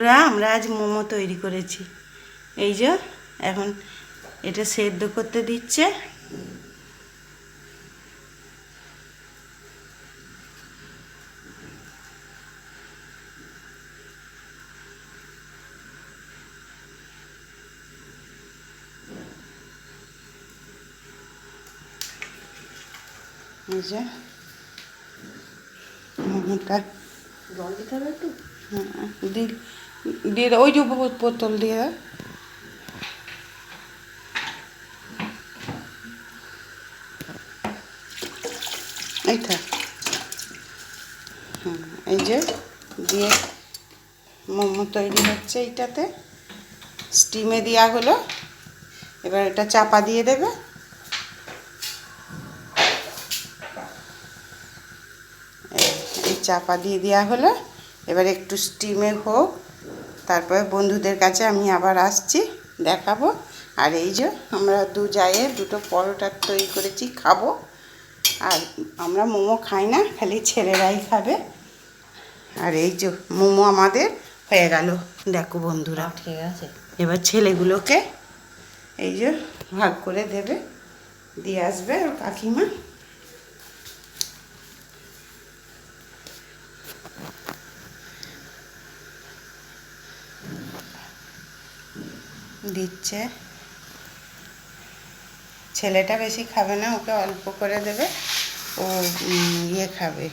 বন্ধুরা, আমরা আজ মোমো তৈরি করেছি। এই যে এখন এটা সেদ্ধ করতে দিচ্ছে। এই যে মোমোটা। জল দিতে হবে একটু? হ্যাঁ, দি- দিয়ে দাও ওই যে বোতল- দিয়ে দাও এই থাক হুম, এই যে দিয়ে মোমো তৈরি হচ্ছে এইটাতে। স্টিমে দেওয়া হলো। এবার এটা চাপা দিয়ে দেবে। এই চাপা দিয়ে দেওয়া হলো। এবার একটু স্টিমে হোক তারপরে বন্ধুদের কাছে আমি আবার আসছি দেখাবো। আর এই যে আমরা দু জায়ে দুটো পরোটা তৈরি করেছি খাব। আর আমরা মোমো খাই না খালি ছেলেরাই খাবে। আর এই যে মোমো আমাদের হয়ে গেল। দেখো বন্ধুরা ঠিক আছে। এবার ছেলেগুলোকে এই যে ভাগ করে দেবে দিয়ে আসবে ওর কাকিমা। দিচ্ছে। ছেলেটা বেশি খাবে না ওকে অল্প করে দেবে ও ইয়ে খাবে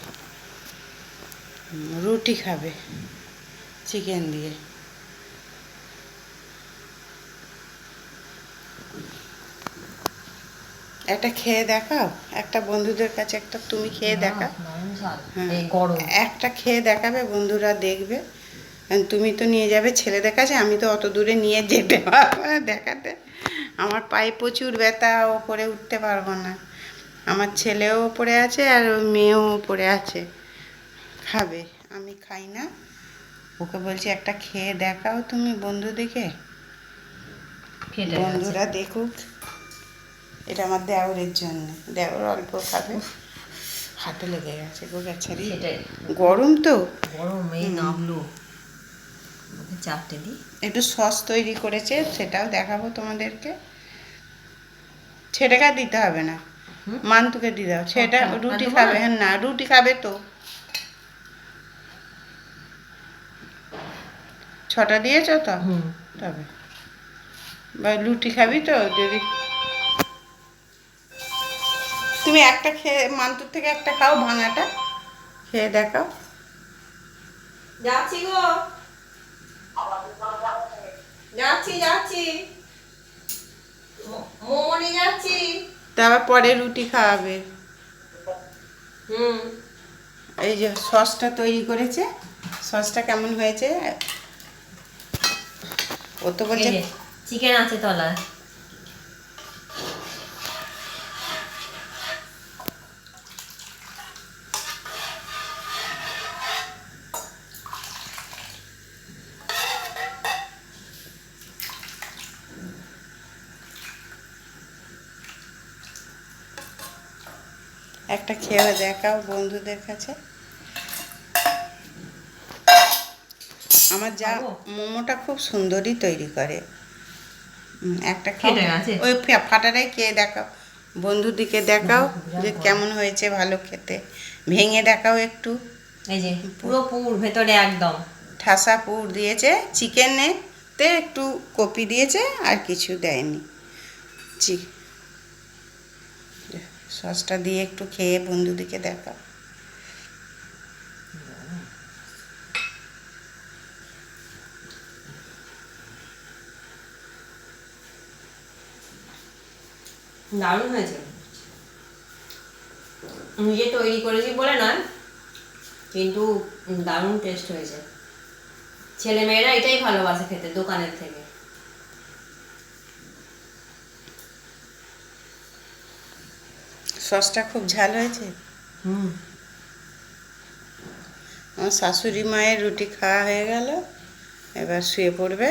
রুটি খাবে চিকেন দিয়ে। একটা খেয়ে দেখাও একটা বন্ধুদের কাছে একটা তুমি খেয়ে দেখাও হ্যাঁ। একটা খেয়ে দেখাবে বন্ধুরা দেখবে। তুমি তো নিয়ে যাবে ছেলেদের কাছে আমি তো অত দূরে নিয়ে যেতে পারব না দেখাতে। আমার পায়ে প্রচুর ব্যথা ওপরে উঠতে পারব না। আমার ছেলেও ওপরে আছে আর মেয়েও ওপরে আছে। খাবে আমি খাই না। ওকে বলছি একটা খেয়ে দেখাও তুমি বন্ধু দেখে। বন্ধুরা দেখুক। এটা আমার দেওরের জন্য। দেওর অল্প খাবে। হাতে লেগে গেছে গো ফেটে গরম তো। গরম এই নামলো। চারটে দিই একটু সস তৈরি করেছে সেটাও দেখাবো তোমাদেরকে। আর দিতে হবে না? মান্তুকে দিয়ে দাও। সেটা রুটি খাবে। হ্যাঁ না রুটি খাবে তো। ছটা দিয়েছ তো? তবে। বা রুটি খাবি তো যদি তুমি একটা খেয়ে মান্তুর থেকে একটা খাও ভাঙাটা খেয়ে দেখাও। যাচ্ছি গো যাচ্ছি যাচ্ছি মো- মোমো নিয়ে যাচ্ছি তারপর পরে রুটি খাওয়াবে। হুম। এই যে সসটা তৈরি করেছে। সসটা কেমন হয়েছে? ও তো বলছে চিকেন আছে তলায়। একটা খেয়ে দেখাও বন্ধুদের কাছে। আমার যা মোমোটা খুব সুন্দরই তৈরি করে। একটা ওই ফাটাটাই খেয়ে দেখাও। বন্ধুদিকে দেখাও যে কেমন হয়েছে ভালো খেতে। ভেঙে দেখাও একটু। এই যে পুরো পুর ভেতরে একদম। ঠাসা পুর দিয়েছে। চিকেনেতে একটু কপি দিয়েছে আর কিছু দেয়নি। চি সসটা দিয়ে একটু খেয়ে বন্ধুদিকে দেখা। দারুণ হয়েছে। নিজে তৈরি করেছি বলে নয়, কিন্তু দারুণ টেস্ট হয়েছে। ছেলে মেয়েরা এটাই ভালোবাসে খেতে, দোকানের থেকে। সসটা খুব ঝাল হয়েছে? হুম। আমার শাশুড়ি মায়ের রুটি খাওয়া হয়ে গেল এবার শুয়ে পড়বে।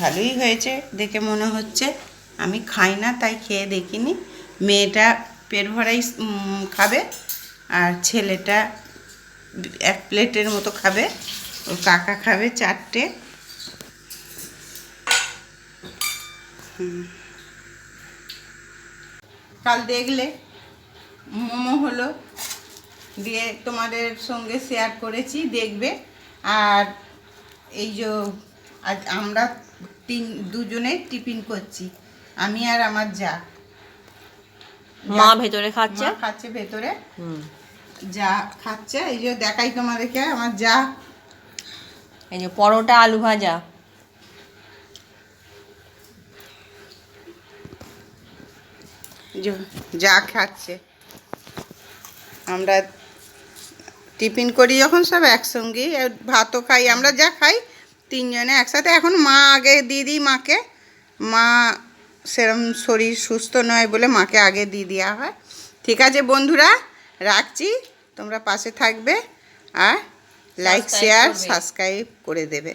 ভালোই হয়েছে দেখে মনে হচ্ছে। আমি খাই না তাই খেয়ে দেখিনি। মেয়েটা পেট ভরাই খাবে। আর ছেলেটা এক প্লেটের মতো খাবে। ওর কাকা খাবে চারটে। কাল দেখলে মোমো হলো দিয়ে তোমাদের সঙ্গে শেয়ার করেছি, দেখবে। আর এই যে আজ আমরা তিন, দুজনে টিফিন করছি, আমি আর আমার যা। মা ভেতরে খাচ্ছে? খাচ্ছে ভেতরে। যা খাচ্ছে এই যে দেখাই তোমাদেরকে আমার যা। এই যে পরোটা আলু ভাজা। যা খাচ্ছে। আমরা টিফিন করি যখন সব একসঙ্গে ভাতও খাই আমরা যা খাই তিনজনে একসাথে। এখন মা আগে দিদি মাকে মা সেরম শরীর সুস্থ নয় বলে মাকে আগে দিয়ে দেওয়া হয়। ঠিক আছে বন্ধুরা রাখছি। তোমরা পাশে থাকবে আর লাইক শেয়ার সাবস্ক্রাইব করে দেবে।